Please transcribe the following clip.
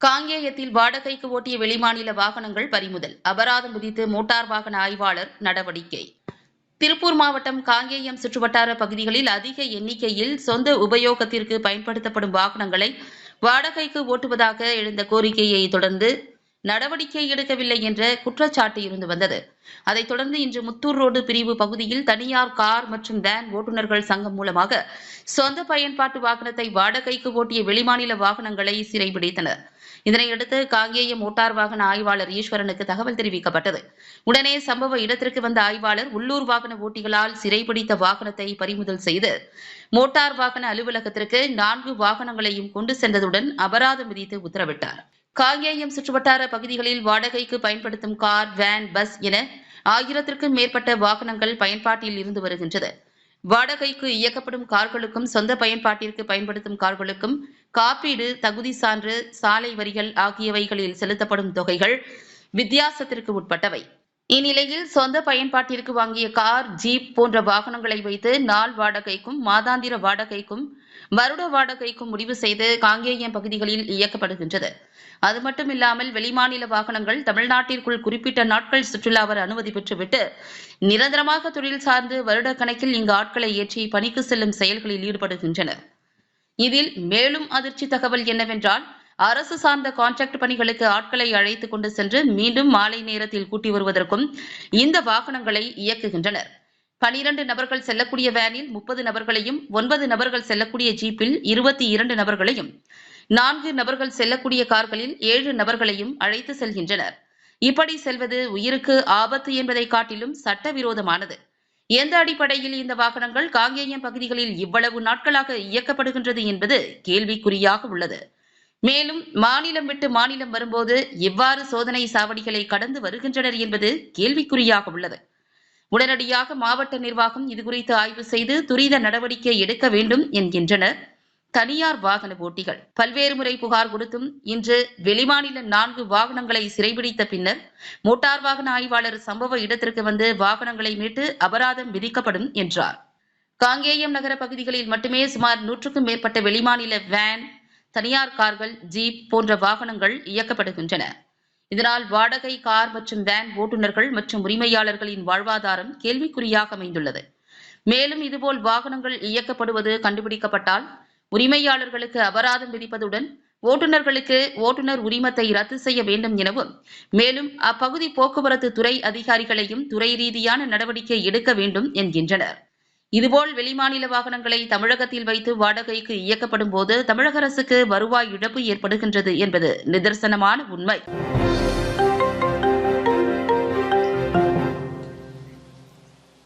காங்கேயத்தில் வாடகைக்கு ஓட்டிய வெளிமாநில வாகனங்கள் பறிமுதல். அபராதம் விதித்து மோட்டார் வாகன ஆய்வாளர் நடவடிக்கை. திருப்பூர் மாவட்டம் காங்கேயம் சுற்றுவட்டார பகுதிகளில் அதிக எண்ணிக்கையில் சொந்த உபயோகத்திற்கு பயன்படுத்தப்படும் வாகனங்களை வாடகைக்கு ஓட்டுவதாக எழுந்த கோரிக்கையை தொடர்ந்து நடவடிக்கை எடுக்கவில்லை என்ற குற்றச்சாட்டு இருந்து வந்தது. அதைத் தொடர்ந்து இன்று முத்தூர் ரோடு பிரிவு பகுதியில் தனியார் கார் மற்றும் வேன் ஓட்டுநர்கள் சங்கம் மூலமாக சொந்த பயன்பாட்டு வாகனத்தை வாடகைக்கு ஓட்டிய வெளிமாநில வாகனங்களை சிறைபிடித்தனர் இதனையடுத்து காங்கேயம் மோட்டார் வாகன ஆய்வாளர் ஈஸ்வரனுக்கு தகவல் தெரிவிக்கப்பட்டது. உடனே சம்பவ இடத்திற்கு வந்த ஆய்வாளர் உள்ளூர் வாகன ஓட்டிகளால் சிறைபிடித்த வாகனத்தை பறிமுதல் செய்து மோட்டார் வாகன அலுவலகத்திற்கு நான்கு வாகனங்களையும் கொண்டு சென்றதுடன் அபராதம் விதித்து உத்தரவிட்டார். காங்கேயம் சுற்றுவட்டார பகுதிகளில் வாடகைக்கு பயன்படுத்தும் கார் வேன் பஸ் என ஆயிரத்திற்கும் மேற்பட்ட வாகனங்கள் பயன்பாட்டில் இருந்து வருகின்றது. வாடகைக்கு இயக்கப்படும் கார்களுக்கும் சொந்த பயன்பாட்டிற்கு பயன்படுத்தும் கார்களுக்கும் காப்பீடு தகுதி சான்று சாலை வரிகள் ஆகியவைகளில் செலுத்தப்படும் தொகைகள் வித்தியாசத்திற்கு உட்பட்டவை. இந்நிலையில் சொந்த பயன்பாட்டிற்கு வாங்கிய கார் ஜீப் போன்ற வாகனங்களை வைத்து நாள் வாடகைக்கும் மாதாந்திர வாடகைக்கும் வருட வாடகைக்கும் முடிவு செய்து காங்கேயம் பகுதிகளில் இயக்கப்படுகின்றது. அது மட்டுமில்லாமல் வெளிமாநில வாகனங்கள் தமிழ்நாட்டிற்குள் குறிப்பிட்ட நாட்கள் சுற்றுலா வர அனுமதி பெற்றுவிட்டு நிரந்தரமாக தொழில் சார்ந்து வருட கணக்கில் இங்கு ஆட்களை ஏற்றி பணிக்கு செல்லும் செயல்களில் ஈடுபடுகின்றனர். இதில் மேலும் அதிர்ச்சி தகவல் என்னவென்றால் அரசு சார்ந்த கான்ட்ராக்ட் பணிகளுக்கு ஆட்களை அழைத்து கொண்டு சென்று மீண்டும் மாலை நேரத்தில் கூட்டி வருவதற்கும் இந்த வாகனங்களை இயக்குகின்றனர். பனிரண்டு நபர்கள் செல்லக்கூடிய வேனில் முப்பது நபர்களையும் ஒன்பது நபர்கள் செல்லக்கூடிய ஜீப்பில் இருபத்தி இரண்டு நபர்களையும் நான்கு நபர்கள் செல்லக்கூடிய கார்களில் ஏழு நபர்களையும் அழைத்து செல்கின்றனர். இப்படி செல்வது உயிருக்கு ஆபத்து என்பதை காட்டிலும் சட்டவிரோதமானது. எந்த அடிப்படையில் இந்த வாகனங்கள் காங்கேயம் பகுதிகளில் இவ்வளவு நாட்களாக இயக்கப்படுகின்றது என்பது கேள்விக்குறியாக உள்ளது. மேலும் மாநிலம் விட்டு மாநிலம் வரும்போது எவ்வாறு சோதனை சாவடிகளை கடந்து வருகின்றனர் என்பது கேள்விக்குறியாக உள்ளது. உடனடியாக மாவட்ட நிர்வாகம் இதுகுறித்து ஆய்வு செய்து துரித நடவடிக்கை எடுக்க வேண்டும் என்கின்றனர். தனியார் வாகன போட்டிகள் பல்வேறு முறை புகார் கொடுத்தும் இன்று வெளிமாநில நான்கு வாகனங்களை சிறைபிடித்த பின்னர் மோட்டார் வாகன ஆய்வாளர் சம்பவ இடத்திற்கு வந்து வாகனங்களை மீட்டு அபராதம் விதிக்கப்படும் என்றார். காங்கேயம் நகர பகுதிகளில் மட்டுமே சுமார் நூற்றுக்கும் மேற்பட்ட வெளிமாநில வேன் தனியார் கார்கள் ஜீப் போன்ற வாகனங்கள் இயக்கப்படுகின்றன. இதனால் வாடகை கார் மற்றும் வேன் ஓட்டுநர்கள் மற்றும் உரிமையாளர்களின் வாழ்வாதாரம் கேள்விக்குறியாக அமைந்துள்ளது. மேலும் இதுபோல் வாகனங்கள் இயக்கப்படுவது கண்டுபிடிக்கப்பட்டால் உரிமையாளர்களுக்கு அபராதம் விதிப்பதுடன் ஓட்டுநர்களுக்கு ஓட்டுநர் உரிமத்தை ரத்து செய்ய வேண்டும் எனவும் மேலும் அப்பகுதி போக்குவரத்து துறை அதிகாரிகளையும் துறை ரீதியான நடவடிக்கை எடுக்க வேண்டும் என்கின்றனர். இதுபோல் வெளிமாநில வாகனங்களை தமிழகத்தில் வைத்து வாடகைக்கு இயக்கப்படும் போது தமிழக அரசுக்கு வருவாய் இழப்பு ஏற்படுகின்றது என்பது நிதர்சனமான உண்மை.